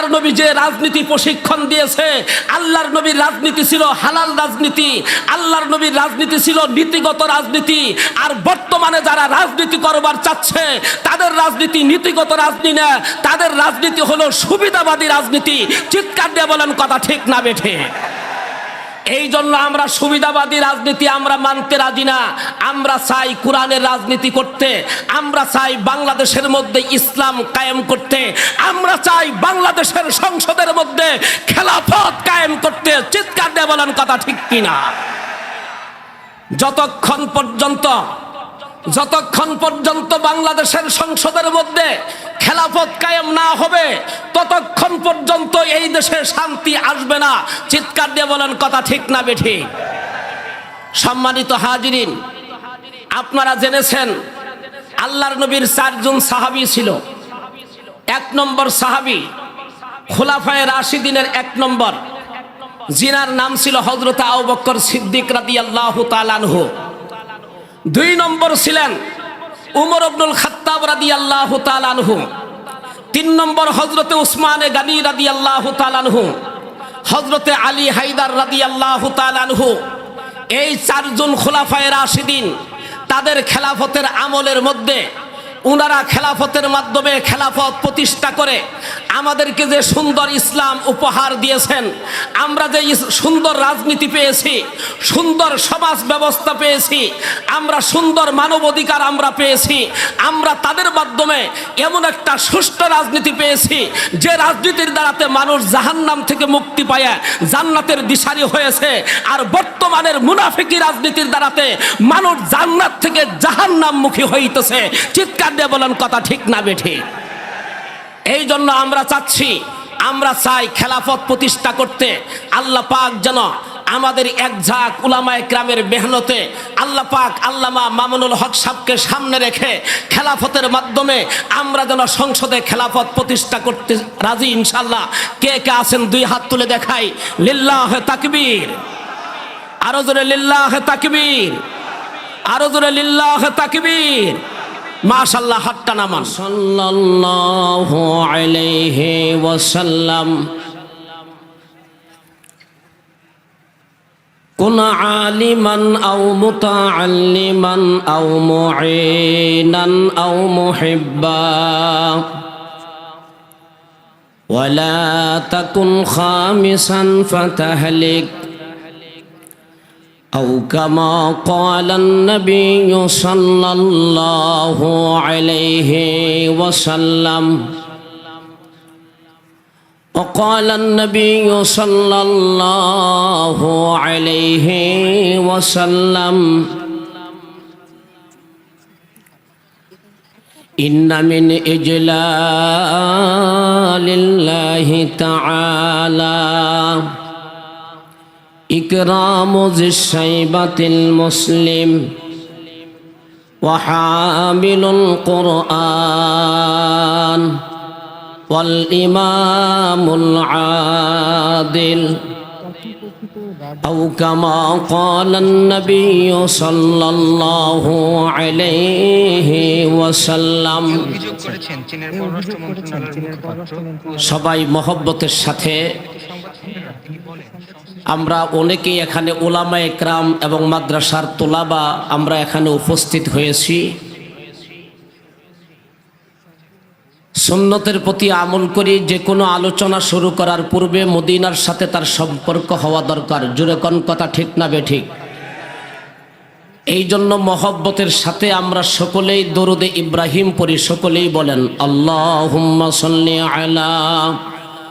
আল্লাহর নবী যে রাজনীতি প্রশিক্ষণ দিয়েছে, আল্লাহর নবীর রাজনীতি ছিল হালাল রাজনীতি, আল্লাহর নবীর রাজনীতি ছিল নীতিগত রাজনীতি, আর বর্তমানে যারা রাজনীতি করবার চাচ্ছে, তাদের রাজনীতি নীতিগত রাজনীতি না, তাদের রাজনীতি হলো সুবিধাবাদী রাজনীতি। চিৎকার দিয়ে বলেন, কথা ঠিক না বেঠে এই জন্য আমরা সুবিধাবাদী রাজনীতি আমরা মানতে রাজি না। আমরা চাই কোরআনের রাজনীতি করতে। আমরা চাই বাংলাদেশের মধ্যে ইসলাম কায়েম করতে। আমরা চাই বাংলাদেশের সংসদের মধ্যে খেলাফত কায়েম করতে। চিৎকার দিয়ে কথা ঠিক কিনা। যতক্ষণ পর্যন্ত যতক্ষণ পর্যন্ত বাংলাদেশের সংসদের মধ্যে খেলাফত কায়েম না হবে, ততক্ষণ পর্যন্ত এই দেশে শান্তি আসবে না। চিৎকার দিয়ে বলেন, কথা ঠিক না বেঠি। সম্মানিত হাজিরিন, আপনারা জেনেছেন, আল্লাহর নবীর চারজন সাহাবী ছিল। এক নম্বর সাহাবী খোলাফায় রাশিদিনের এক নম্বর। জিনার নাম ছিল হজরত আউ সিদ্দিক রাদি আল্লাহ তালানহু দুই নম্বর ছিলেন উমর আব্দুল খাত্তাব রাদি আল্লাহ তালানহু তিন নম্বর হজরতে উসমানে গানি রাদি আল্লাহ তালানহু হজরতে আলী হাইদার রাদি আল্লাহ তালানহু এই চারজন খোলাফায় রাশিদিন তাদের খেলাফতের আমলের মধ্যে উনারা খেলাফতের মাধ্যমে খেলাফত প্রতিষ্ঠা করে আমাদেরকে যে সুন্দর ইসলাম উপহার দিয়েছেন, আমরা যে সুন্দর রাজনীতি পেয়েছি, সুন্দর সমাজ ব্যবস্থা পেয়েছি, আমরা সুন্দর মানবাধিকার আমরা পেয়েছি, আমরা তাদের মাধ্যমে এমন একটা সুষ্ঠু রাজনীতি পেয়েছি, যে রাজনীতির দ্বারাতে মানুষ জাহান্নাম থেকে মুক্তি পায়, জান্নাতের দিশারি হয়েছে, আর বর্তমানের মুনাফিকি রাজনীতির দ্বারাতে মানুষ জান্নাত থেকে জাহান্নামমুখী হইতেছে। চিৎকার দিয়ে বলেন, কথা ঠিক না বেঠি। এই জন্য আমরা চাচ্ছি, আমরা চাই খেলাফত প্রতিষ্ঠা করতে আল্লাহ পাক যেন আমাদের এক ঝাঁক উলামায়ে গ্রামের মেহনতে আল্লাহ পাক আল্লামা মামুনুল হক সাহকে সামনে রেখে খেলাফতের মাধ্যমে আমরা যেন সংসদে খেলাফত প্রতিষ্ঠা করতে রাজি ইনশাল্লাহ কে কে আছেন দুই হাত তুলে দেখাই। লিল্লাহ তাকবীর। আরও জোরে লিল্লাহ তাকবীর। আরও জোরে লিল্লাহ তাকবীর। মাশাল্লাহ হাতটা নামান সাল্লাল্লাহু আলাইহি ওয়াসাল্লাম كن عالما أو متعلما أو معينا أو محبا ولا تكن خامسا فتهلك أو كما قال النبي صلى الله عليه وسلم. وقال النبي صلى الله عليه وسلم إن من إجلال الله تعالى إكرام ذي الشيبة المسلم وحامل القرآن والإمام العادل أو كما قال النبي صلى الله عليه وسلم অভিযোগ করেছেন চীনের পররাষ্ট্র মন্ত্রণালয়ের মুখপাত্র সবাই মহব্বতের সাথে তিনি বলেন আমরা অনেকেই এখানে ওলামা একরাম এবং মাদ্রাসার তোলাবা আমরা এখানে উপস্থিত হয়েছি। সুন্নতের প্রতি আমল করি, যে কোনো আলোচনা শুরু করার পূর্বে মদিনার সাথে তার সম্পর্ক হওয়া দরকার। জুড়ে কোন কথা ঠিক না বেঠিক এই জন্য মহব্বতের সাথে আমরা সকলেই দরুদে ইব্রাহিম পড়ি, সকলেই বলেন আল্লাহ আলা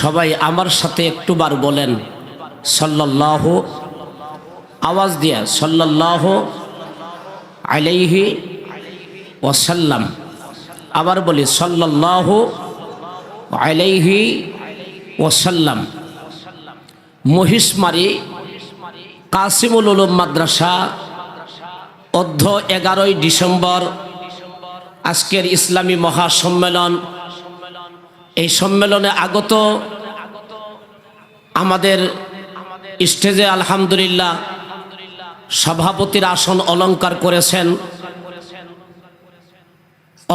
সবাই আমার সাথে একটুবার বলেন, সাল্লাল্লাহ, আওয়াজ দিয়া, সাল্লাল্লাহ আলাইহি ওয়াসাল্লাম। আবার বলি, সাল্লাল্লাহ আলাইহি ওয়াসাল্লাম। মহিষমারি, কাসিমুল উলুম মাদ্রাসা অর্ধ এগারোই ডিসেম্বর, আজকের ইসলামী মহাসম্মেলন এই সম্মেলনে আগত আমাদের স্টেজে আলহামদুলিল্লাহ সভাপতির আসন অলংকার করেছেন।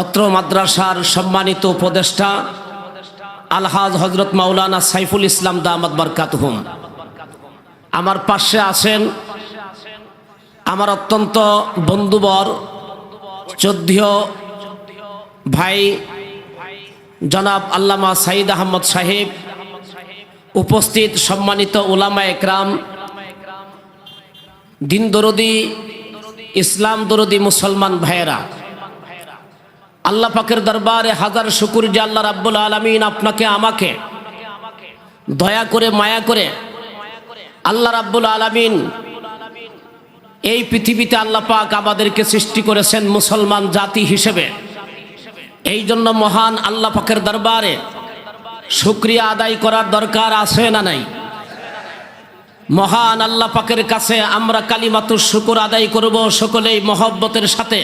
অত্র মাদ্রাসার সম্মানিত উপদেষ্টা আলহাজ হজরত মাওলানা সাইফুল ইসলাম দামাদ বরকাত হুম আমার পাশে আছেন আমার অত্যন্ত বন্ধুবর, চোদ্দীয় ভাই জনাব আল্লামা সাইদ আহমদ সাহেব, উপস্থিত সম্মানিত ওলামা একরাম, দিন দরদি, ইসলাম দরদি মুসলমান ভাইয়েরা, আল্লাহ পাকের দরবারে হাজার শুকুর যে আল্লাহ রাব্বুল আলমিন আপনাকে, আমাকে দয়া করে, মায়া করে আল্লাহ রাব্বুল আলমিন এই পৃথিবীতে আল্লাহ পাক আমাদেরকে সৃষ্টি করেছেন মুসলমান জাতি হিসেবে। এই জন্য মহান আল্লাহ পাকের দরবারে শুক্রিয়া আদায় করার দরকার আছে না নাই? মহান আল্লাহ পাকের কাছে আমরা কালিমাতুর শুকুর আদায় করব সকলেই মহব্বতের সাথে।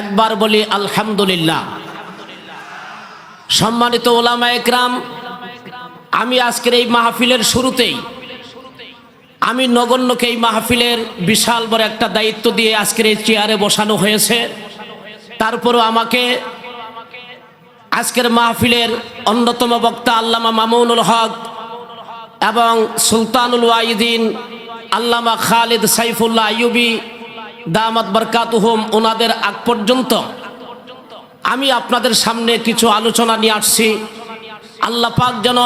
একবার বলি আলহামদুলিল্লাহ। সম্মানিত ওলামা একরাম, আমি আজকের এই মাহফিলের শুরুতেই, আমি নগণ্যকে এই মাহফিলের বিশাল বড় একটা দায়িত্ব দিয়ে আজকের এই চেয়ারে বসানো হয়েছে। তারপরও আমাকে আজকের মাহফিলের অন্যতম বক্তা আল্লামা মামুনুল হক এবং সুলতানুল ওয়াইদিন আল্লামা খালিদ সাইফুল্লাহ আইয়ুবি দামাত বরকাতুহুম ওনাদের আগ পর্যন্ত আমি আপনাদের সামনে কিছু আলোচনা নিয়ে আসছি। আল্লাহ পাক যেন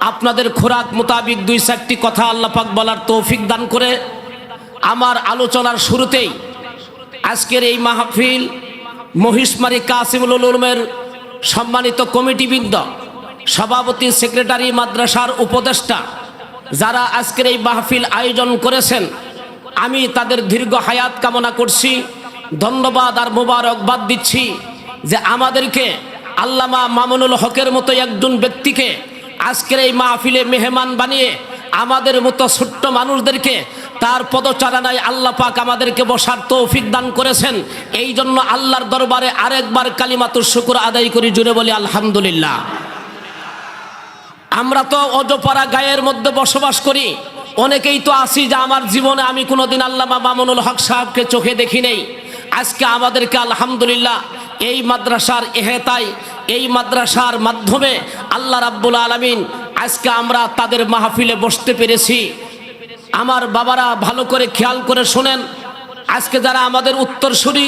আপনাদের খোরাক মোতাবিক দুই চারটি কথা আল্লাহ পাক বলার তৌফিক দান করে আমার আলোচনার শুরুতেই আজকের এই মাহফিল মহিষমারি কাসিমুল উলুমের সম্মানিত কমিটিবৃন্দ, সভাপতি, সেক্রেটারি, মাদ্রাসার উপদেষ্টা, যারা আজকের এই মাহফিল আয়োজন করেছেন, আমি তাদের দীর্ঘ হায়াত কামনা করছি, ধন্যবাদ আর মোবারকবাদ দিচ্ছি যে আমাদেরকে আল্লামা মামুনুল হকের মতো একজন ব্যক্তিকে আজকের এই মাহফিলে মেহমান বানিয়ে আমাদের মতো ছোট্ট মানুষদেরকে তার পদচারণায় আল্লাহ পাক আমাদেরকে বসার তৌফিক দান করেছেন। এই জন্য আল্লাহর দরবারে আরেকবার কালিমাতুর শুকুর আদায় করি জুড়ে বলি আলহামদুলিল্লাহ। আমরা তো অজপাড়া গায়ের মধ্যে বসবাস করি। অনেকেই তো আসি যে আমার জীবনে আমি কোনোদিন আল্লামা মামুনুল হক সাহেবকে চোখে দেখি নেই। আজকে আমাদেরকে আলহামদুলিল্লাহ এই মাদ্রাসার এহেতাই এই মাদ্রাসার মাধ্যমে আল্লাহ রাব্বুল আলমিন আজকে আমরা তাদের মাহফিলে বসতে পেরেছি। আমার বাবারা ভালো করে খেয়াল করে শোনেন। আজকে যারা আমাদের উত্তরসূরি,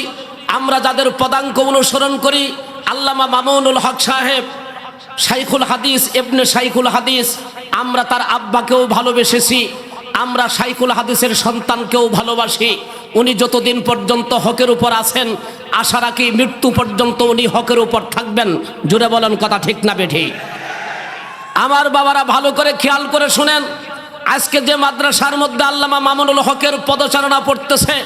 আমরা যাদের পদাঙ্ক অনুসরণ করি, আল্লামা মামুনুল হক সাহেব, শাইখুল হাদিস এবনে শাইখুল হাদিস, আমরা তার আব্বাকেও ভালোবেসেছি, আমরা শাইখুল হাদিসের সন্তানকেও ভালোবাসি। উনি যতদিন পর্যন্ত হকের উপর আছেন, আশা রাখি মৃত্যু পর্যন্ত উনি হকের উপর থাকবেন। জুড়ে বলেন কথা ঠিক না বেঠি। আমার বাবারা ভালো করে খেয়াল করে শুনেন আজকে যে মাদ্রাসার মধ্যে আল্লামা মামুনুল হকের পদচারণা পড়তেছে,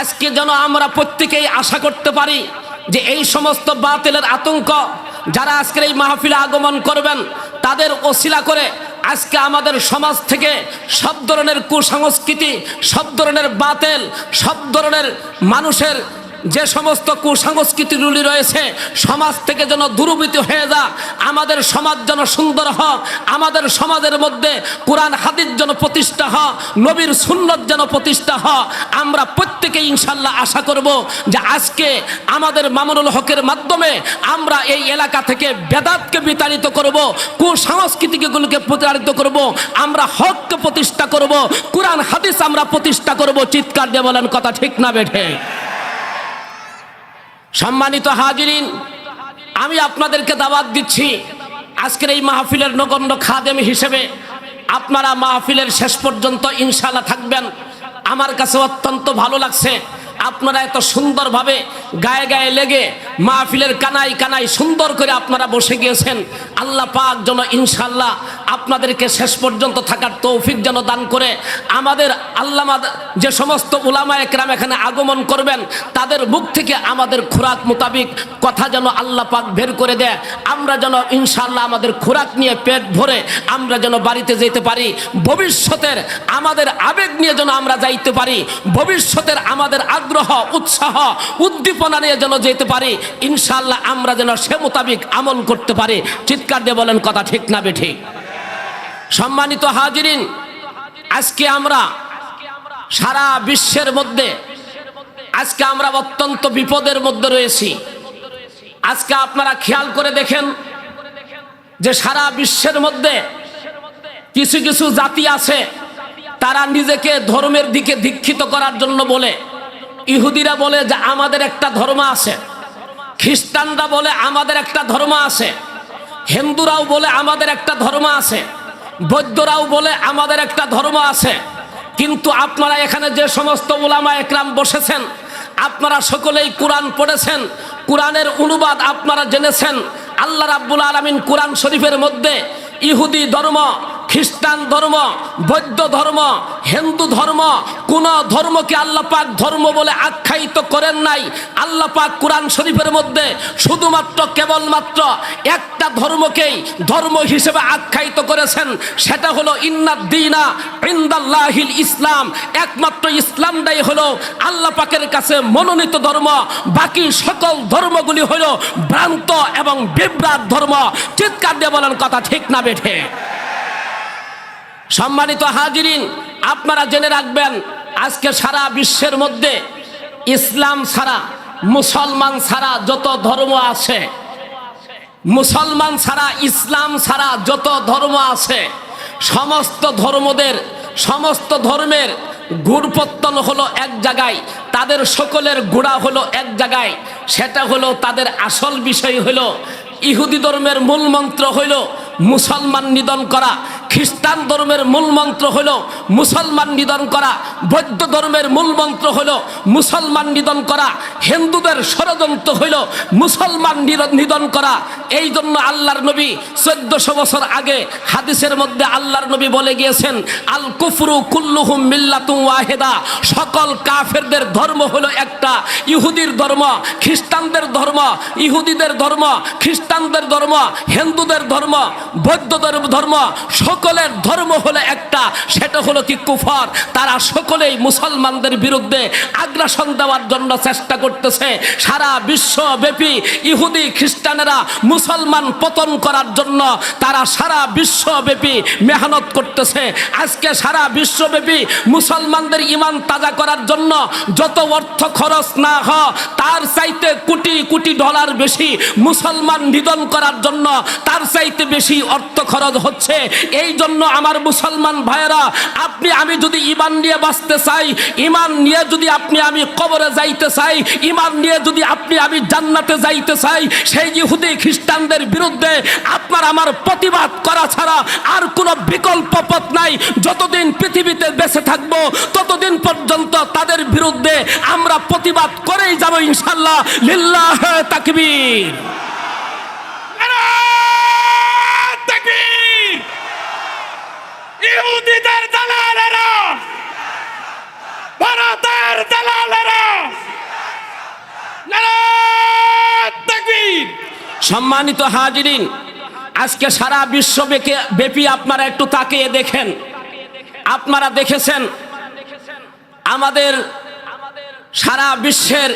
আজকে যেন আমরা প্রত্যেকেই আশা করতে পারি যে এই সমস্ত বাতিলের আতঙ্ক যারা আজকের এই মাহফিলে আগমন করবেন, তাদের ওসিলা করে আজকে আমাদের সমাজ থেকে সব ধরনের কুসংস্কৃতি, সব ধরনের বাতেল, সব ধরনের মানুষের যে সমস্ত কুসংস্কৃতিগুলি রয়েছে, সমাজ থেকে যেন দুর্বৃত্ত হয়ে যা আমাদের সমাজ যেন সুন্দর হোক, আমাদের সমাজের মধ্যে কোরআন, হাদিস যেন প্রতিষ্ঠা হয় নবীর সুন্নত যেন প্রতিষ্ঠা হয় আমরা প্রত্যেকে ইনশাল্লাহ আশা করব যে আজকে আমাদের মামুনুল হকের মাধ্যমে আমরা এই এলাকা থেকে বেদাতকে বিতাড়িত করব কুসংস্কৃতিগুলোকে প্রতারিত করব, আমরা হককে প্রতিষ্ঠা করব, কোরআন, হাদিস আমরা প্রতিষ্ঠা করব। চিৎকার দিয়ে বলেন, কথা ঠিক না বেঠে। সম্মানিত হাজিরিন, আমি আপনাদেরকে দাওয়াত দিচ্ছি আজকের এই মাহফিলের নগণ্য খাদেম হিসেবে। আপনারা মাহফিলের শেষ পর্যন্ত ইনশাল্লাহ থাকবেন। আমার কাছে অত্যন্ত ভালো লাগছে। আপনারা এত সুন্দরভাবে গায়ে গায়ে লেগে মাহফিলের কানাই কানাই সুন্দর করে আপনারা বসে গিয়েছেন, আল্লাহ পাক যেন ইনশাল্লাহ আপনাদেরকে শেষ পর্যন্ত থাকার তৌফিক যেন দান করে। আমাদের আল্লাহ যে সমস্ত উলামা একরাম এখানে আগমন করবেন, তাদের মুখ থেকে আমাদের খোরাক মোতাবিক কথা যেন আল্লাহ পাক বের করে দেয়। আমরা যেন ইনশাল্লাহ আমাদের খোরাক নিয়ে পেট ভরে আমরা যেন বাড়িতে যেতে পারি, ভবিষ্যতের আমাদের আবেগ নিয়ে যেন আমরা যাইতে পারি, ভবিষ্যতের আমাদের আগ্রহ উৎসাহ, উদ্দীপনা নিয়ে যেন যেতে পারি ইনশাল্লাহ আমরা যেন সে মোতাবিক আমল করতে পারি। চিৎকার দিয়ে বলেন, কথা ঠিক না বে ঠিক সম্মানিত হাজিরিন, আজকে আমরা সারা বিশ্বের মধ্যে, আজকে আমরা অত্যন্ত বিপদের মধ্যে রয়েছি। আজকে আপনারা খেয়াল করে দেখেন যে সারা বিশ্বের মধ্যে কিছু কিছু জাতি আছে, তারা নিজেকে ধর্মের দিকে দীক্ষিত করার জন্য বলে। ইহুদিরা বলে যে আমাদের একটা ধর্ম আছে। খ্রিস্টানরা বলে আমাদের একটা ধর্ম আছে। হিন্দুরাও বলে আমাদের একটা ধর্ম আছে। বৌদ্ধরাও বলে আমাদের একটা ধর্ম আছে। কিন্তু আপনারা এখানে যে সমস্ত উলামা একরাম বসেছেন, আপনারা সকলেই কোরআন পড়েছেন, কোরআনের অনুবাদ আপনারা জেনেছেন। আল্লাহ রাব্বুল আলমিন কোরআন শরীফের মধ্যে ইহুদি ধর্ম খ্রিস্টান ধর্ম, বৌদ্ধ ধর্ম, হিন্দু ধর্ম, কোন ধর্মকে আল্লাহ পাক ধর্ম বলে আখ্যায়িত করেন নাই। আল্লাহ পাক কোরআন শরীফের মধ্যে শুধুমাত্র, কেবলমাত্র একটা ধর্মকেই ধর্ম হিসেবে আখ্যায়িত করেছেন। সেটা হলো ইন্নাদ্দিনা ইন্দাল্লাহিল ইসলাম। একমাত্র ইসলামটাই হলো আল্লাহ পাকের কাছে মনোনীত ধর্ম। বাকি সকল ধর্মগুলি হলো ভ্রান্ত এবং বিভ্রাট ধর্ম। চিৎকার দিয়ে বলেন, কথা ঠিক না বেঠে। সম্মানিত হাজিরিন, আপনারা জেনে রাখবেন, আজকে সারা বিশ্বের মধ্যে ইসলাম ছাড়া, মুসলমান ছাড়া যত ধর্ম আছে, মুসলমান ছাড়া, ইসলাম ছাড়া যত ধর্ম আছে, সমস্ত ধর্মদের, সমস্ত ধর্মের গুড়পত্তন হলো এক জায়গায়, তাদের সকলের গোড়া হলো এক জায়গায়, সেটা হলো তাদের আসল বিষয় হলো ইহুদি ধর্মের মূল মন্ত্র হইল মুসলমান নিধন করা, খ্রিস্টান ধর্মের মূল মন্ত্র হইল মুসলমান নিধন করা, বৌদ্ধ ধর্মের মূল মন্ত্র হইল মুসলমান নিধন করা, হিন্দুদের ষড়যন্ত্র হইল মুসলমান নিধন করা। এই জন্য আল্লাহর নবী চোদ্দশো বছর আগে হাদিসের মধ্যে আল্লাহর নবী বলে গিয়েছেন, আল কুফরু কুল্লুহুম মিল্লাতুম ওয়াহেদা। সকল কাফেরদের ধর্ম হলো একটা, ইহুদির ধর্ম, খ্রিস্টানদের ধর্ম, ইহুদিদের ধর্ম খ্রিস্টানদের ধর্ম, হিন্দুদের ধর্ম, বৌদ্ধদের ধর্ম, সকলের ধর্ম হলো একটা, সেটা হলো কি কুফর। তারা সকলেই মুসলমানদের বিরুদ্ধে আগ্রাসন দেওয়ার জন্য চেষ্টা করতেছে। সারা বিশ্বব্যাপী ইহুদি খ্রিস্টানেরা মুসলমান পতন করার জন্য তারা সারা বিশ্বব্যাপী মেহনত করতেছে। আজকে সারা বিশ্বব্যাপী মুসলমানদের ইমান তাজা করার জন্য যত অর্থ খরচ না হ তার চাইতে কোটি কোটি ডলার বেশি মুসলমান নিধন করার জন্য তার চাইতে বেশি অর্থ খরচ হচ্ছে। এই জন্য আমার মুসলমান ভাইয়েরা, আপনি, আমি যদি ইমান নিয়ে বাঁচতে চাই ইমান নিয়ে যদি আপনি, আমি কবরে যাইতে চাই ইমান নিয়ে যদি আপনি, আমি জান্নাতে যাইতে চাই, সেই ইহুদি খ্রিস্টানদের বিরুদ্ধে আপনার আমার প্রতিবাদ করা ছাড়া আর কোনো বিকল্প পথ নাই। যতদিন পৃথিবীতে বেঁচে থাকব, ততদিন পর্যন্ত তাদের বিরুদ্ধে আমরা প্রতিবাদ করেই যাব ইনশাল্লাহ লিল্লাহ তাকবীর। সম্মানিত হাজিরিন, আজকে সারা বিশ্ব ব্যাপী আপনারা একটু তাকিয়ে দেখেন। আপনারা দেখেছেন? আমাদের সারা বিশ্বের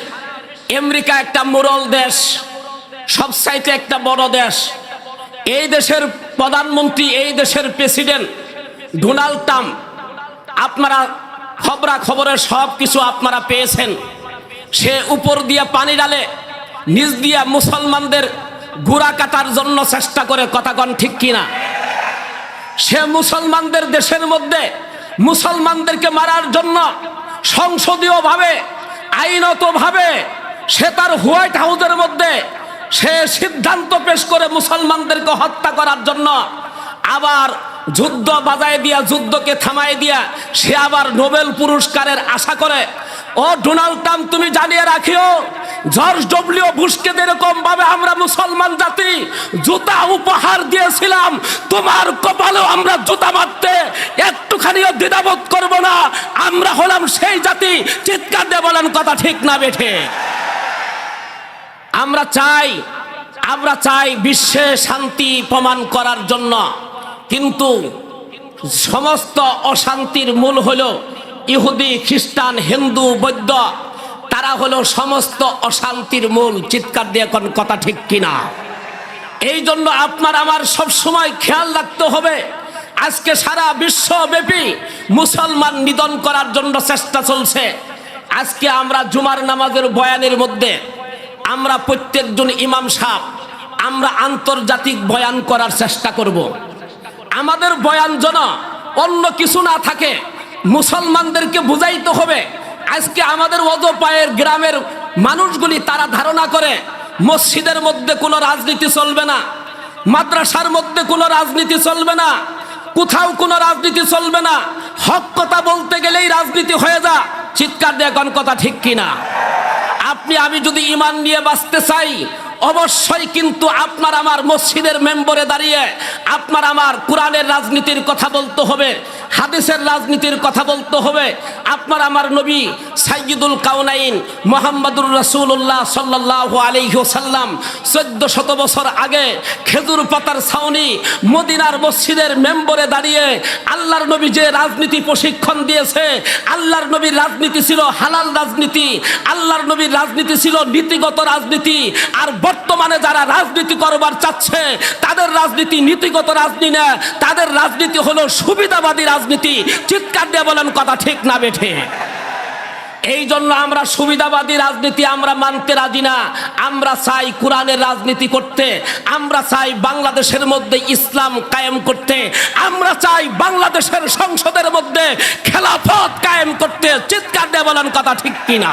আমেরিকা একটা মোরল দেশ। সব সাইটে একটা বড় দেশ। এই দেশের প্রধানমন্ত্রী, এই দেশের প্রেসিডেন্ট ডোনাল্ড ট্রাম্প। আপনারা খবরা খবরের সব কিছু আপনারা পেয়েছেন। সে উপর দিয়ে পানি ডালে নিজ দিয়া মুসলমানদের গুড়া কাটার জন্য চেষ্টা করে, কথা কন ঠিক কিনা? সে মুসলমানদের দেশের মধ্যে মুসলমানদেরকে মারার জন্য সংসদীয়ভাবে, আইনতভাবে সে তার হোয়াইট হাউসের মধ্যে সে সিদ্ধান্ত পেশ করে মুসলমানদেরকে হত্যা করার জন্য। আবার যুদ্ধ বাজায় দিয়া, যুদ্ধকে থামায় দিয়া, সে আবার নোবেল পুরস্কারের আশা করে। ও ডোনাল্ড ট্রাম্প, তুমি জানিয়ে রাখিও, জর্জ ডব্লিউ বুশকে যেরকম ভাবে আমরা মুসলমান জাতি জুতা উপহার দিয়েছিলাম, তোমার কপালেও আমরা জুতা মারতে একটুখানিও দ্বিধাবোধ করব না। আমরা হলাম সেই জাতি, চিৎকার দিয়ে বলেন, কথা ঠিক না বেঠে আমরা চাই আমরা চাই বিশ্বে শান্তি প্রমাণ করার জন্য। কিন্তু সমস্ত অশান্তির মূল হলো ইহুদি, খ্রিস্টান, হিন্দু, বৌদ্ধ। তারা হলো সমস্ত অশান্তির মূল। চিৎকার দিয়ে কোন কথা ঠিক কিনা? এই জন্য আপনার আমার সব সময় খেয়াল রাখতে হবে। আজকে সারা বিশ্বব্যাপী মুসলমান নিধন করার জন্য চেষ্টা চলছে। আজকে আমরা জুমার নামাজের বয়ানের মধ্যে আমরা প্রত্যেকজন ইমাম সাহেব, আমরা আন্তর্জাতিক বয়ান করার চেষ্টা করব। আমাদের বয়ান যেন অন্য কিছু না থাকে, মুসলমানদেরকে বুঝাইতে হবে, আজকে আমাদের অজপায়ের গ্রামের মানুষগুলি তারা ধারণা করে, মসজিদের মধ্যে কোনো রাজনীতি চলবে না, মাদ্রাসার মধ্যে কোনো রাজনীতি চলবে না, কোথাও কোনো রাজনীতি চলবে না, হক কথা বলতে গেলেই রাজনীতি হয়ে যা, চিৎকার দিয়ে কথা ঠিক কিনা আপনি, আমি যদি ইমান নিয়ে বাঁচতে চাই, অবশ্যই কিন্তু আপনার আমার মসজিদের মেম্বরে দাঁড়িয়ে, আপনার আমার কোরআনের রাজনীতির কথা বলতে হবে। হাদিসের রাজনীতির কথা বলতে হবে। আপনার আমার নবী সাইয়দুল কাউনাইন মোহাম্মদুর রসুল্লাহ সাল্লাহ আলহ্লাম চোদ্দ শত বছর আগে খেজুর পাতার ছাউনি মদিনার মসজিদের মেম্বরে দাঁড়িয়ে আল্লাহর নবী যে রাজনীতি প্রশিক্ষণ দিয়েছে, আল্লাহর নবীর রাজনীতি ছিল হালাল রাজনীতি, আল্লাহর নবীর রাজনীতি ছিল নীতিগত রাজনীতি, আর বর্তমানে যারা রাজনীতি করবার চাচ্ছে, তাদের রাজনীতি নীতিগত রাজনীতি না, তাদের রাজনীতি হলো সুবিধাবাদী রাজনীতি। চিৎকার দিয়ে বলেন, কথা ঠিক না বেঠে। এই জন্য আমরা সুবিধাবাদী রাজনীতি আমরা মানতে রাজি না। আমরা চাই কোরআনের রাজনীতি করতে, আমরা চাই বাংলাদেশের মধ্যে ইসলাম কায়েম করতে, আমরা চাই বাংলাদেশের সংসদের মধ্যে খেলাফত কায়েম করতে। চিৎকার দিয়ে বলেন, কথা ঠিক কিনা?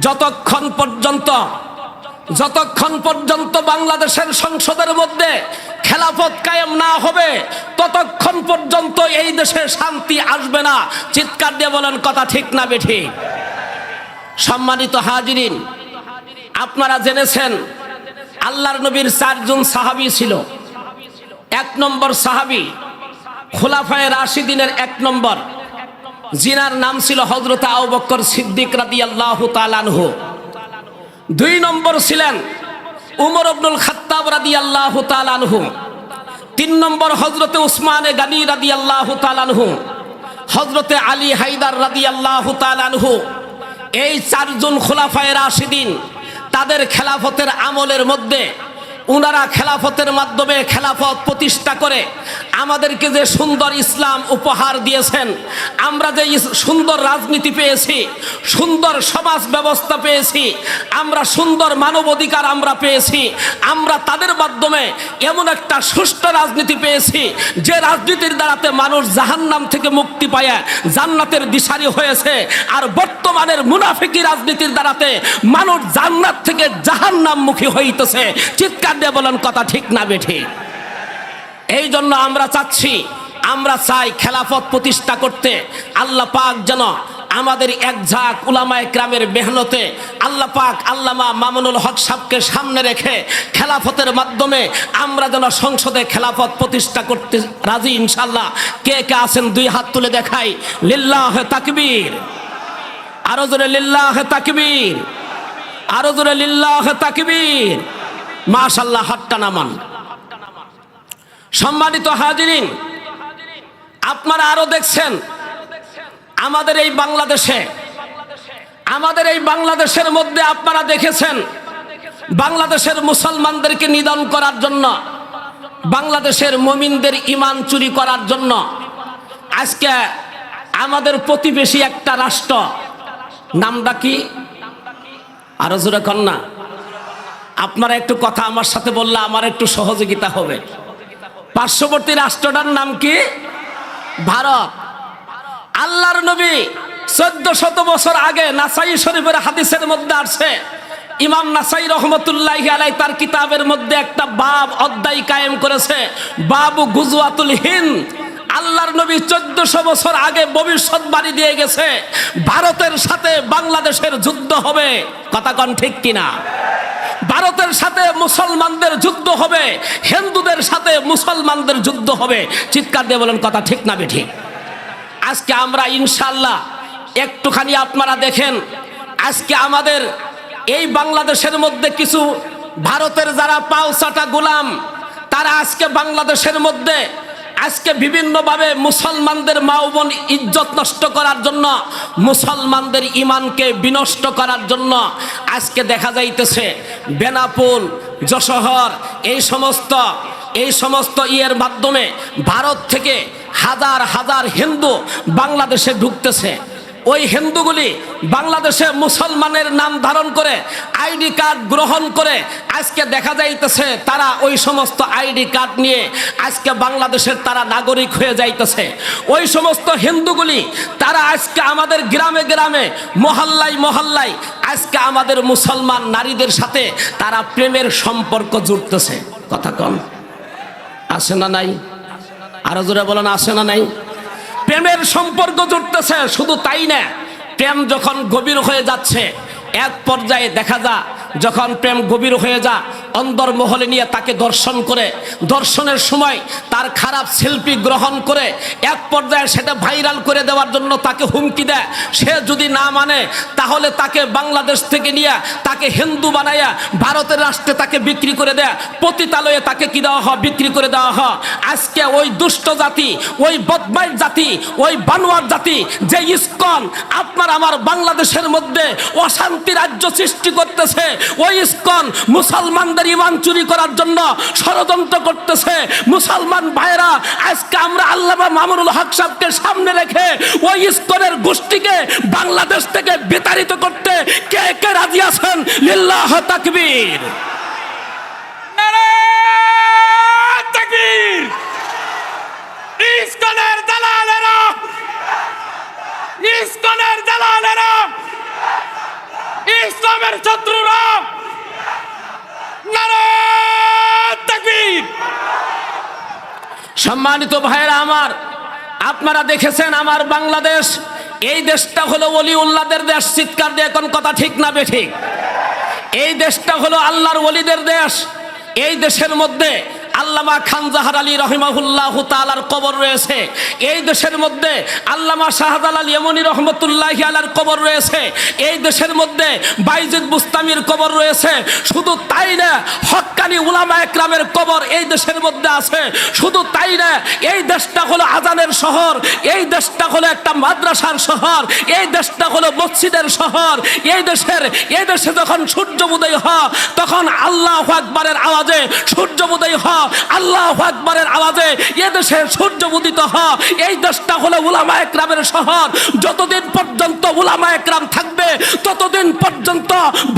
যতক্ষণ পর্যন্ত যতক্ষণ পর্যন্ত বাংলাদেশের সংসদের মধ্যে খেলাফত কায়েম না হবে, ততক্ষণ পর্যন্ত এই দেশে শান্তি আসবে না। চিৎকার দিয়ে বলেন, কথা ঠিক না, বেঠি। সম্মানিত হাজিরিন, আপনারা জেনেছেন, আল্লাহর নবীর চারজন সাহাবি ছিল। এক নম্বর সাহাবি খোলাফায় রাশিদিনের এক নম্বর। জিনার নাম ছিল হজরত আউ বক্কর সিদ্দিক রাদি আল্লাহ দুই নম্বর ছিলেন উমর আব্দুল খাত্তাব রাদি আল্লাহ তালানহু তিন নম্বর হজরতে উসমানে গানি রাদি আল্লাহ তালানহু হজরতে আলী হাইদার রাদি আল্লাহ তালানহু এই চারজন খোলাফায় রাশিদিন তাদের খেলাফতের আমলের মধ্যে উনারা খেলাফতের মাধ্যমে খেলাফত প্রতিষ্ঠা করে আমাদেরকে যে সুন্দর ইসলাম উপহার দিয়েছেন, আমরা যে সুন্দর রাজনীতি পেয়েছি, সুন্দর সমাজ ব্যবস্থা পেয়েছি, আমরা সুন্দর মানবাধিকার আমরা পেয়েছি, আমরা তাদের মাধ্যমে এমন একটা সুষ্ঠু রাজনীতি পেয়েছি, যে রাজনীতির দ্বারাতে মানুষ জাহান্নাম থেকে মুক্তি পায়, জান্নাতের দিশারি হয়েছে, আর বর্তমানের মুনাফিকি রাজনীতির দ্বারাতে মানুষ জান্নাত থেকে জাহান্নামমুখী হইতেছে। চিৎকার দিয়ে বলেন, কথা ঠিক না বেঠি। এই জন্য আমরা চাচ্ছি, আমরা চাই খেলাফত প্রতিষ্ঠা করতে আল্লাহ পাক যেন আমাদের এক ঝাঁক উলামায় গ্রামের মেহনতে আল্লাহ পাক আল্লামা মামুনুল হক সাহকে সামনে রেখে খেলাফতের মাধ্যমে আমরা যেন সংসদে খেলাফত প্রতিষ্ঠা করতে রাজি ইনশাল্লাহ কে কে আছেন দুই হাত তুলে দেখাই। লিল্লাহ তাকবীর। আরও জোরে লিল্লাহ তাকবীর। আরও জোরে লিল্লাহ তাকবীর। মাশাল্লাহ হাতটা নামান। সম্মানিত হাজিরিন, আপনারা আরও দেখছেন, আমাদের এই বাংলাদেশে, আমাদের এই বাংলাদেশের মধ্যে আপনারা দেখেছেন, বাংলাদেশের মুসলমানদেরকে নিধন করার জন্য, বাংলাদেশের মমিনদের ইমান চুরি করার জন্য, আজকে আমাদের প্রতিবেশী একটা রাষ্ট্র, নামটা কি? আরও জোরে কন্যা আপনারা একটু কথা আমার সাথে বললে আমার একটু সহযোগিতা হবে। পার্শ্ববর্তী রাষ্ট্রটার নাম কি? ভারত। আল্লাহর নবী চোদ্দ শত বছর আগে নাসাই শরীফের হাদিসের মধ্যে আসছে, ইমাম নাসাই রহমতুল্লাহ আলাই তার কিতাবের মধ্যে একটা বাব অধ্যায় কায়েম করেছে, বাবু গুজওয়াতুল হিন্দ। আল্লাহর নবী চোদ্দশো বছর আগে ভবিষ্যৎবাণী দিয়ে গেছে, ভারতের সাথে বাংলাদেশের যুদ্ধ হবে। কথা কন ঠিক কিনা? ভারতের সাথে মুসলমানদের যুদ্ধ হবে, হিন্দুদের সাথে মুসলমানদের যুদ্ধ হবে। চিৎকার দিয়ে বলেন, কথা ঠিক না বেঠিক আজকে আমরা ইনশাল্লাহ একটুখানি আপনারা দেখেন, আজকে আমাদের এই বাংলাদেশের মধ্যে কিছু ভারতের যারা পাওসাটা গোলাম, তারা আজকে বাংলাদেশের মধ্যে আজকে বিভিন্নভাবে মুসলমানদের মা বোন ইজ্জত নষ্ট করার জন্য, মুসলমানদের ইমানকে বিনষ্ট করার জন্য আজকে দেখা যাইতেছে বেনাপুল, যশোহর, এই সমস্ত এই সমস্ত ইয়ের মাধ্যমে ভারত থেকে হাজার হাজার হিন্দু বাংলাদেশে ঢুকতেছে। ওই হিন্দুগুলি বাংলাদেশে মুসলমানের নাম ধারণ করে আইডি কার্ড গ্রহণ করে আজকে দেখা যাইতেছে তারা ওই সমস্ত আইডি কার্ড নিয়ে আজকে বাংলাদেশের তারা নাগরিক হয়ে যাইতেছে। ওই সমস্ত হিন্দুগুলি তারা আজকে আমাদের গ্রামে গ্রামে, মহল্লায় মহল্লায় আজকে আমাদের মুসলমান নারীদের সাথে তারা প্রেমের সম্পর্ক জুড়তেছে। কথা কন। আসে না নাই? আরও জোরে বলেন, আসে না নাই? প্রেমের সম্পর্ক জুটতেছে শুধু তাই না প্রেম যখন গভীর হয়ে যাচ্ছে এক পর্যায়ে দেখা যা, যখন প্রেম গভীর হয়ে যা অন্দর মহলে নিয়ে তাকে দর্শন করে। দর্শনের সময় তার খারাপ শিল্পী গ্রহণ করে। এক পর্যায়ে সেটা ভাইরাল করে দেওয়ার জন্য তাকে হুমকি দেয়। সে যদি না মানে তাহলে তাকে বাংলাদেশ থেকে নিয়ে, তাকে হিন্দু বানাইয়া, ভারতের রাষ্ট্রে তাকে বিক্রি করে দেয়, পতিতালয়ে তাকে কি দেওয়া হয়? বিক্রি করে দেওয়া হয়। আজকে ওই দুষ্ট জাতি, ওই বদমাইশ জাতি, ওই বানোয়ার জাতি, যে ইস্কন, আপনার আমার বাংলাদেশের মধ্যে অশান্তি রাজ্য সৃষ্টি করতেছে। ওই ইস্কন মুসলমানদের ইমান চুরি করার জন্য ষড়যন্ত্র করতেছে। মুসলমান ভাইরা আজকে আমরা আল্লামা মামুনুল হক সাহেবকে সামনে রেখে ওই ইস্কনের গোষ্ঠীকে বাংলাদেশ থেকে বিতাড়িত করতে কে কে রাজি আছেন? লিল্লাহ তাকবীর। ইসকনের দালালেরা ইসকনের দালালেরা ইসলামের শত্রুরা সম্মানিত ভাইয়েরা আমার, আপনারা দেখেছেন আমার বাংলাদেশ, এই দেশটা হলো অলি উল্লাদের দেশ, চিৎকার দিয়ে কোন কথা ঠিক না বেঠিক। এই দেশটা হলো আল্লাহর ওলিদের দেশ, এই দেশের মধ্যে আল্লামা খান জাহার আলী রহিমাহুল্লাহ তালার কবর রয়েছে। এই দেশের মধ্যে আল্লামা শাহজাল আলী এমনি রহমতুল্লাহ আলার কবর রয়েছে। এই দেশের মধ্যে বাইজিদ বুস্তামির কবর রয়েছে। শুধু তাই না হক্কানি উলামা একরামের কবর এই দেশের মধ্যে আছে। শুধু তাই না, এই দেশটা হলো আজানের শহর, এই দেশটা হলো একটা মাদ্রাসার শহর, এই দেশটা হলো মসজিদের শহর। এই দেশের, এই দেশে যখন সূর্য উদয় হয়, তখন আল্লাহ আকবরের আওয়াজে সূর্য উদয় হয়, আল্লাহ আকবরের আওয়াজে এ দেশে সূর্য উদিত হয়। এই দেশটা হলো উলামা একরামের শহর। যতদিন পর্যন্ত উলামা একরাম থাকবে, ততদিন পর্যন্ত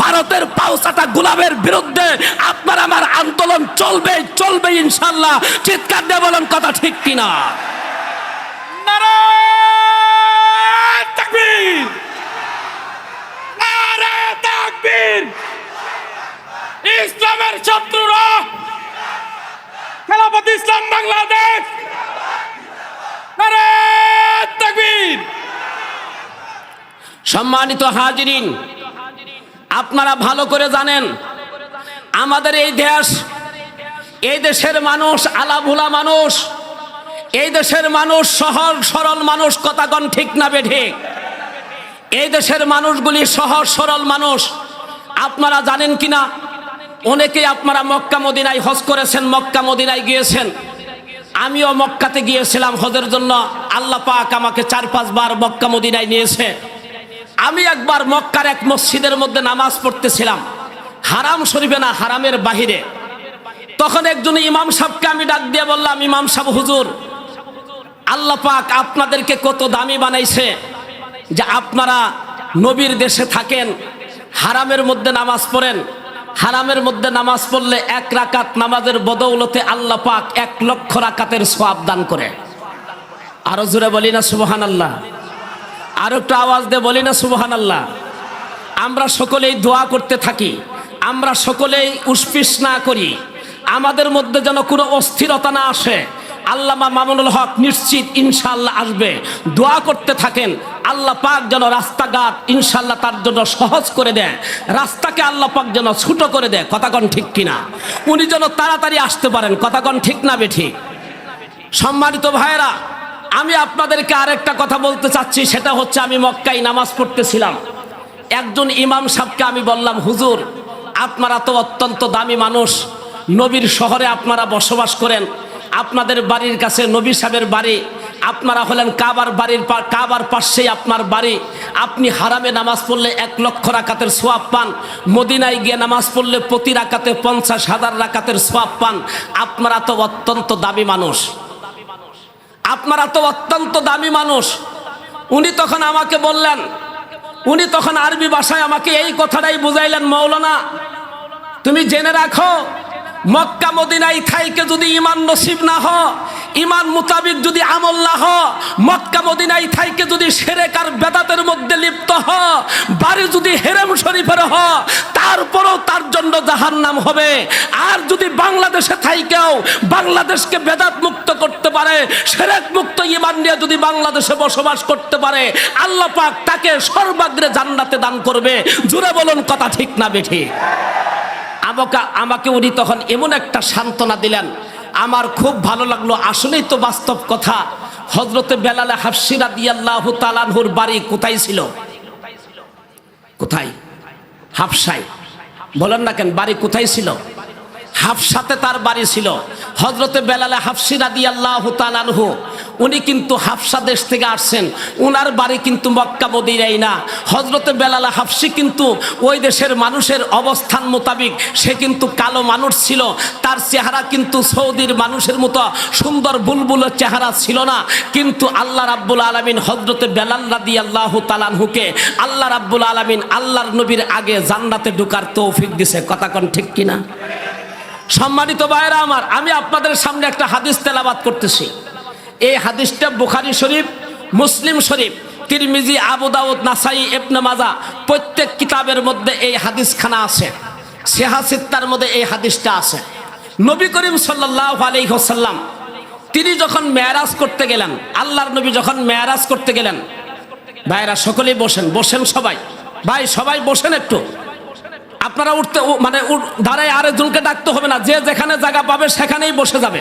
ভারতের পাউসাটা গোলামের বিরুদ্ধে আপনার আমার আন্দোলন চলবে চলবে ইনশাল্লাহ চিৎকার দিয়ে বলেন কথা ঠিক কিনা? ইসলামের শত্রুরা! খেলাপতি ইসলাম বাংলাদেশ! সম্মানিত হাজিরিন আপনারা ভালো করে জানেন আমাদের এই দেশ, এই দেশের মানুষ আলাভুলা মানুষ, এই দেশের মানুষ সহজ সরল মানুষ, কথাগণ ঠিক না বেঠে। এই দেশের মানুষগুলি সহজ সরল মানুষ, আপনারা জানেন কিনা? অনেকেই আপনারা মক্কা মদিনায় হজ করেছেন, মক্কা মদিনায় গিয়েছেন। আমিও মক্কাতে গিয়েছিলাম হজের জন্য। আল্লাহ পাক আমাকে চার পাঁচবার মক্কা মদিনায় নিয়েছে। আমি একবার মক্কার এক মসজিদের মধ্যে নামাজ পড়তেছিলাম। হারাম শরীফে না, হারামের বাহিরে। তখন একজন ইমাম সাহেবকে আমি ডাক দিয়ে বললাম, ইমাম সাহেব, হুজুর, আল্লাহ পাক আপনাদেরকে কত দামি বানাইছে যে আপনারা নবীর দেশে থাকেন, হারামের মধ্যে নামাজ পড়েন। হারামের মধ্যে নামাজ পড়লে এক রাকাত নামাজের বদৌলতে আল্লাহ পাক এক লক্ষ রাকাতের সোয়াব দান করে। আরও জোরে বলি না সুবহান আল্লাহ আর একটু আওয়াজ দিয়ে বলি না সুবহান আল্লাহ আমরা সকলেই দোয়া করতে থাকি। আমরা সকলেই উসপিস না করি। আমাদের মধ্যে যেন কোনো অস্থিরতা না আসে। আল্লামা মামুনুল হক নিশ্চিত ইনশাল্লাহ আসবে। দোয়া করতে থাকেন, আল্লাহ পাক যেন রাস্তাঘাট ইনশাল্লাহ তার জন্য সহজ করে দেয়। রাস্তাকে আল্লাহ পাক যেন ছুটো করে দেয়। কথাগণ ঠিক কিনা? উনি যেন তাড়াতাড়ি আসতে পারেন। কথাগণ ঠিক না বেঠিক? সম্মানিত ভাইয়েরা, আমি আপনাদেরকে আরেকটা কথা বলতে চাচ্ছি। সেটা হচ্ছে আমি মক্কায় নামাজ পড়তেছিলাম। একজন ইমাম সাহেবকে আমি বললাম, হুজুর আপনারা তো অত্যন্ত দামি মানুষ। নবীর শহরে আপনারা বসবাস করেন। আপনাদের বাড়ির কাছে নবী সাহেবের বাড়ি। আপনারা হলেন কাবার বাড়ির কাবার পাশেই আপনার বাড়ি। আপনি হারামে নামাজ পড়লে এক লক্ষ রাকাতের সোয়াব পান। মদিনায় গিয়ে নামাজ পড়লে প্রতি রাকাতে পঞ্চাশ হাজার রাকাতের সোয়াব পান। আপনারা তো অত্যন্ত দামি মানুষ। আপনারা তো অত্যন্ত দামি মানুষ। উনি তখন আমাকে বললেন, উনি তখন আরবি ভাষায় আমাকে এই কথাটাই বুঝাইলেন, মৌলানা তুমি জেনে রাখো, মক্কা মদিনাই থাইকে যদি ইমান নসিব না হ ইমান মোতাবিক যদি আমল না হ মক্কা মদিনাই থাইকে যদি সেরেকার বেদাতের মধ্যে লিপ্ত হ বাড়ি যদি হেরেম শরীফের হ তারপরও তার জন্য জাহান নাম হবে। আর যদি বাংলাদেশে থাইকেও বাংলাদেশকে বেদাত মুক্ত করতে পারে, সেরেক মুক্ত ইমান নিয়ে যদি বাংলাদেশে বসবাস করতে পারে, আল্লাহ পাক তাকে সর্বাগ্রে জান্নাতে দান করবে। জুড়ে বলুন কথা ঠিক না বেঠি আমাকে আমাকে উনি তখন এমন একটা সান্ত্বনা দিলেন। আমার খুব ভালো লাগল। আসলেই তো বাস্তব কথা। হজরতে বেলালে হাফসিরা দিয়াল্লাহ তালানহুর বাড়ি কোথায় ছিল? কোথায়? হাফসায়। বলেন না কেন, বাড়ি কোথায় ছিল? হাফসাতে তার বাড়ি ছিল। হজরতে বেলালে হাফসিরা দিয়াল্লাহ তালানহু উনি কিন্তু হাফসা দেশ থেকে আসছেন। উনার বাড়ি কিন্তু মক্কা মদিনাই না। হজরতে বেলালা হাফসি কিন্তু ওই দেশের মানুষের অবস্থান মোতাবিক সে কিন্তু কালো মানুষ ছিল। তার চেহারা কিন্তু সৌদির মানুষের মতো সুন্দর বুলবুলের চেহারা ছিল না। কিন্তু আল্লাহ রাব্বুল আলমিন হজরতে বেলাল রাদি আল্লাহ তালানহুকে আল্লাহ রাব্বুল আলমিন আল্লাহর নবীর আগে জান্নাতে ঢুকার তৌফিক দিছে। কথা কোন ঠিক কিনা? সম্মানিত ভাইয়েরা আমার, আমি আপনাদের সামনে একটা হাদিস তেলাবাদ করতেছি। এই হাদিসটা বুখারি শরীফ, মুসলিম শরীফ, তিরমিজি, আবু দাউদ, নাসাই, ইবনে মাজা, প্রত্যেক কিতাবের মধ্যে এই হাদিসখানা আছে। সেহাসিত্তার মধ্যে এই হাদিসটা আছে। নবী করিম সাল্লাল্লাহু আলাইহি ওয়াসাল্লাম, তিনি যখন মেয়ারাজ করতে গেলেন, আল্লাহর নবী যখন মেয়ারাজ করতে গেলেন ভাইরা সকলেই বসেন বসেন সবাই। ভাই, সবাই বসেন একটু। আপনারা উঠতে মানে দাঁড়ায় আরেকজনকে ডাকতে হবে না। যে যেখানে জায়গা পাবে সেখানেই বসে যাবে।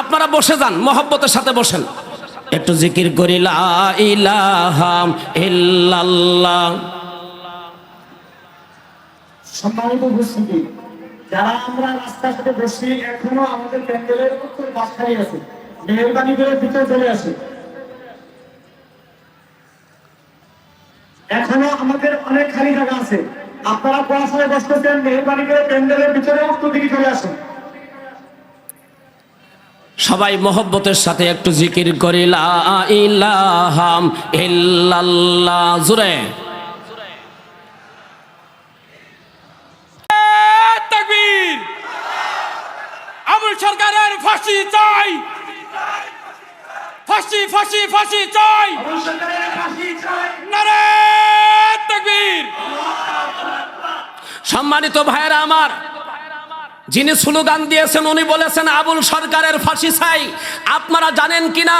আপনারা বসে যান, মহব্বতের সাথে বসেন। একটু জিকির করি আমরা এখনও চলে আসে। এখনও আমাদের অনেক খালি জায়গা আছে। আপনারা পড়াশোনায় বসতেছেন মেহরবানি করে প্যান্ডেলের ভিতরে উত্তর দিকে চলে আসুন। সবাই মহব্বতের সাথে একটু জিকির করি লা ইলাহাম ইল্লাল্লাহ জুড়ে তাকবীর। আবুল সরকারের ফাঁসি চাই। ফাঁসি ফাঁসি ফাঁসি চাই। তাকবীর। সম্মানিত ভাইয়েরা আমার, যিনি স্লোগান দিয়েছেন, উনি বলেছেন, আবুল সরকারের ফাঁসি চাই। আপনারা জানেন কিনা?